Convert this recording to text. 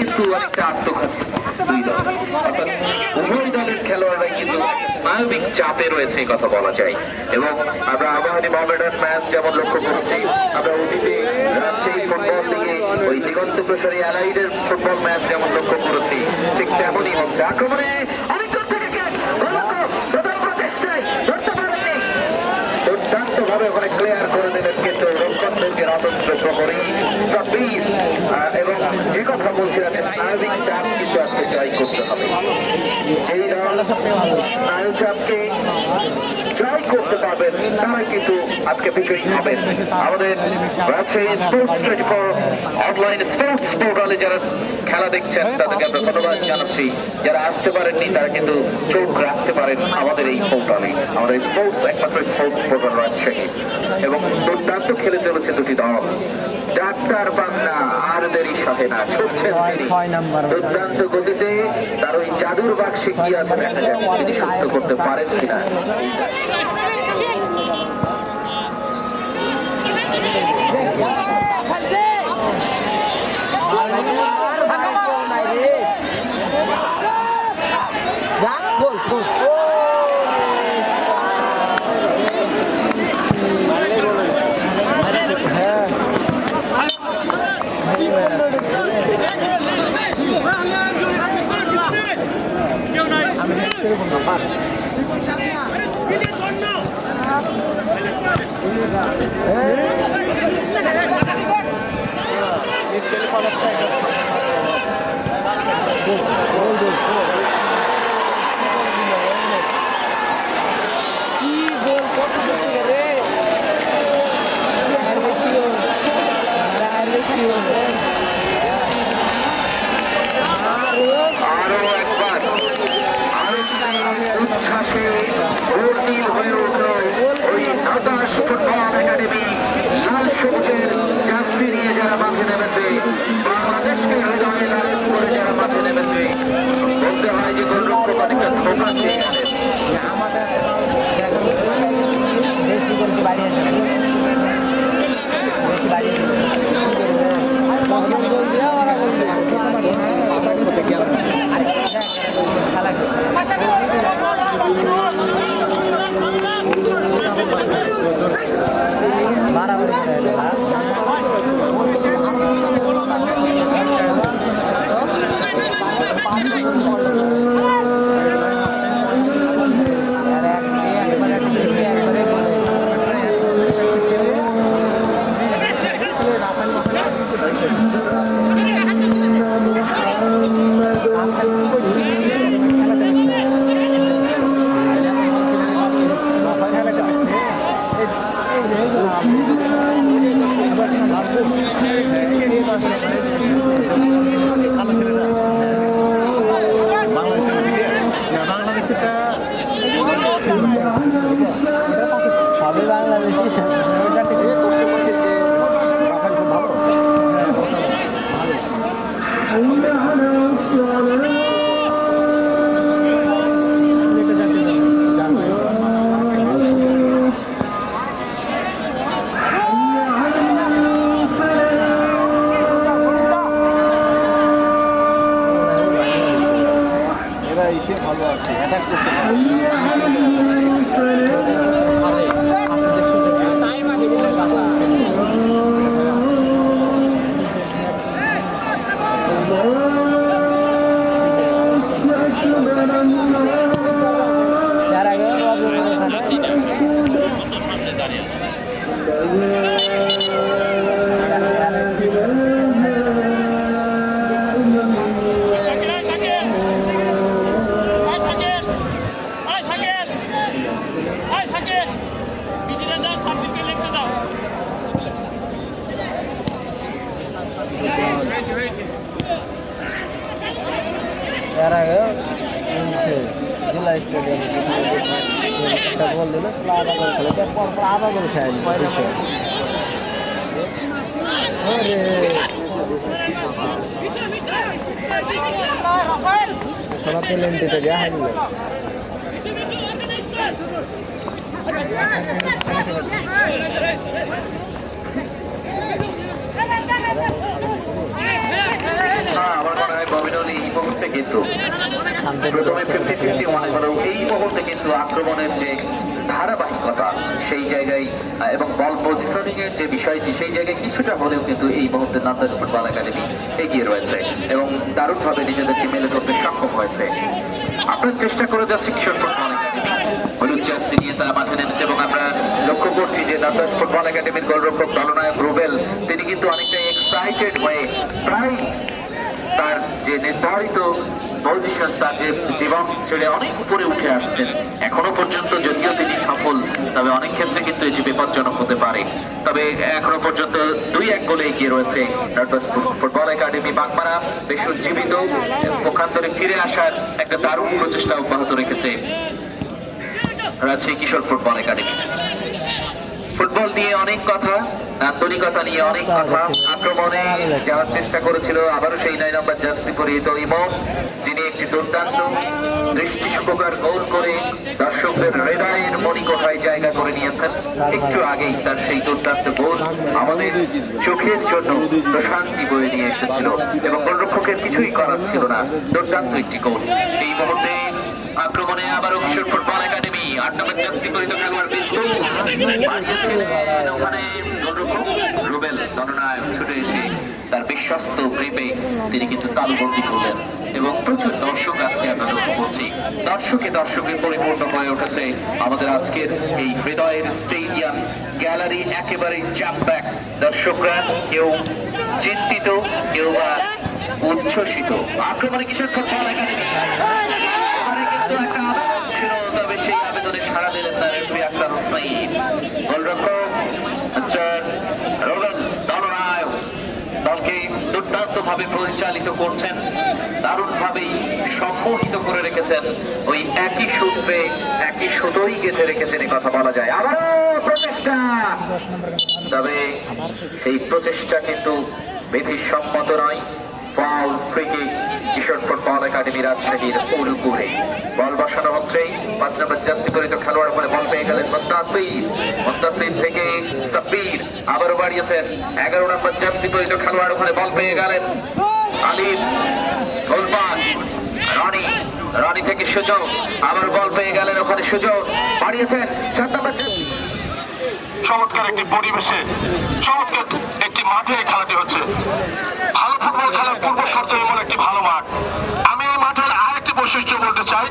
কিন্তু একটা আত্মঘাতী দুই দল। উভয় দলের খেলোয়াড়রা কিন্তু মানবিক চাপে রয়েছে, এই কথা বলা যায়। এবং আমরা আবাহনী মোহামেডান ম্যাচ যেমন লক্ষ্য করেছি, আমরা অতীতে রাজশাহী ফুটবল লিগে ওই দিগন্ত প্রসারী অ্যালাইডের ফুটবল ম্যাচ যেমন লক্ষ্য করেছি, ঠিক তেমনই হচ্ছে আক্রমণে অনেক দূর থেকে কিক গোলরক্ষক প্রথম প্রচেষ্টায় ধরতে পারেননি দুর্দান্ত ভাবে ওখানে ক্লিয়ার করে দিলেন কিন্তু রক্ষণদেরকে সাব্বির আহ, এবং যে কথা বলছিলেন স্নায়বিক চাপ কিন্তু আজকে জয় করতে হবে। যেই স্নায়ু চাপকে জয় করতে পারবেন তারাই কিন্তু আজকে বিজয়ী হবেন আমাদের Rajshahi sports twenty four online sports পোর্টালে যারা খেলা দেখছেন তাদেরকে আমরা ধন্যবাদ জানাচ্ছি। যারা আসতে পারেননি তারা কিন্তু চোখ রাখতে পারেন আমাদের এই পোর্টালে আমাদের স্পোর্টস একমাত্র স্পোর্টস পোর্টাল রাজশাহী এবং দুর্দান্ত খেলে চলেছে দুটি দল। ডাক্তার পান্না আর দেরি সহে না ছুটছেন। দুর্দান্ত গতিতে তার ওই জাদুর বাক্সে কি আছে দেখা যাক তিনি সুস্থ করতে পারেন কিনা। বল যাক বল বল ও হ্যাঁ কি বল কত দূর রে আরও একবার উচ্ছ্বাসে গর্বিত হয়ে উঠল। ওই সাতাশ ফুটবল একাডেমি, লাল সবুজের জার্সি নিয়ে যারা মাঠে নেমেছে, বাংলাদেশকে হৃদয়ে লালন করে যারা মাঠে নেমেছে। বলতে হয় যে গোলরক্ষক অনেকটা ধোকা Gracias. বল দিল সেটা আধা করে খেলে। পর পর আধা করে খেয়ে সোনা পেলেন্টিতে যা হারিল হ্যাঁ, আমার মনে হয় মুহূর্তে কিন্তু শান্তি প্রথমে ফিফটি ফিফটি মনে হলেও এই মুহূর্তে কিন্তু আক্রমণের যে ধারাবাহিকতা। সেই জায়গায় এবং বল পজিশনিং এর যে বিষয়টি, সেই জায়গায় কিছুটা হলেও কিন্তু এই মুহূর্তে নান্দাস ফুটবল একাডেমি এগিয়ে রয়েছে এবং দারুণভাবে নিজেদেরকে মেলে ধরতে সক্ষম হয়েছে। আপনার চেষ্টা করে যাচ্ছে কিশোর ফুটবল একাডেমি। হলুদ জার্সি নিয়ে তারা মাঠে নেমেছে এবং আমরা লক্ষ্য করছি যে নান্দাস ফুটবল একাডেমির গোলরক্ষক, দলনায়ক রুবেল, তিনি কিন্তু অনেকটা এক্সাইটেড হয়ে প্রায় তার যে নির্ধারিত পজিশন তার যে ডিবক্স ছেড়ে অনেক উপরে উঠে আসছেন। এখনও পর্যন্ত যদিও তিনি সফল, তবে অনেক ক্ষেত্রে কিন্তু এটি বিপজ্জনক হতে পারে। তবে এখনও পর্যন্ত দুই এক গোলে এগিয়ে রয়েছে ফুটবল একাডেমি বাগমারা বেশ উজ্জীবিত পক্ষান্তরে ফিরে আসার একটা দারুণ প্রচেষ্টা অব্যাহত রেখেছে রাজশাহী কিশোর ফুটবল একাডেমি। ফুটবল নিয়ে অনেক কথা নান্দনিকতা নিয়ে অনেক কথা। আক্রমণে যাওয়ার চেষ্টা করেছিল আবারও সেই নয় নম্বর জার্সি পরিহিত ইমন যিনি একটি দুর্দান্ত দৃষ্টি সুখকার গোল করে দর্শকদের হৃদয়ের মণিকোঠায় জায়গা করে নিয়েছেন। একটু আগেই তার সেই দুর্দান্ত গোল আমাদের চোখের জন্য প্রশান্তি বয়ে নিয়ে এসেছিল এবং গোলরক্ষকের কিছুই করার ছিল না। দুর্দান্ত একটি গোল। এই মুহূর্তে আক্রমণে আবারও কিশোর ফুটবল একাডেমি আট নম্বর জার্সি গোলরক্ষক রুবেল গণনায়ক ছুটে এসে তার বিশ্বস্ত গ্রিপে তিনি কিন্তু তালুবন্দি করলেন। এবং প্রচুর দর্শক আজকে আমরা লক্ষ্য করছি। দর্শকে দর্শকে পরিপূর্ণ হয়ে উঠেছে আমাদের আজকের এই হৃদয়ের স্টেডিয়াম গ্যালারি, একেবারে জ্যাম ব্যাক দর্শকরা কেউ চিন্তিত, কেউ বা উচ্ছ্বসিত। আক্রমণে কিশোর ফুটবল একাডেমি এবারে কিন্তু একটা আবেদন ছিল তবে সেই আবেদনে সাড়া দিলেন না রেফারি আক্তার হোসেন গোলরক্ষক মিস্টার রোবেল দলনায়ক দলকে দুর্দান্ত ভাবে পরিচালিত করছেন দারুণ ভাবেই সম্মোহিত করে রেখেছেন, ওই একই সূত্রে, একই সুতোই গেঁথে রেখেছেন এই কথা বলা যায়। আবারও প্রচেষ্টা! তবে সেই প্রচেষ্টা কিন্তু বিধিসম্মত নয়। ফাউল ফ্রি কিক কিশোর ফুটবল একাডেমি রাজশাহীর উলপুরে বল বসানো হচ্ছে। পাঁচ নম্বর জার্সি পরিত খেলোয়াড় করে বল পেয়ে গেলেন মুস্তাসির মুস্তাসির থেকে সাব্বির আবারও বাড়িয়েছেন এগারো নম্বর জার্সি পরিত খেলোয়াড় ওখানে বল পেয়ে গেলেন আলিফ গোলপাস রনি রনি থেকে সুযোগ। আবার বল পেয়ে গেলেন ওখানে সুযোগ। বাড়িয়েছেন সাত নম্বর চমৎকার একটি পরিবেশে, চমৎকার একটি মাঠে খেলাটি হচ্ছে। ভালো ফুটবল খেলার পূর্ব শর্ত এমন একটি ভালো মাঠ। আমি এই মাঠের আর একটি বৈশিষ্ট্য বলতে চাই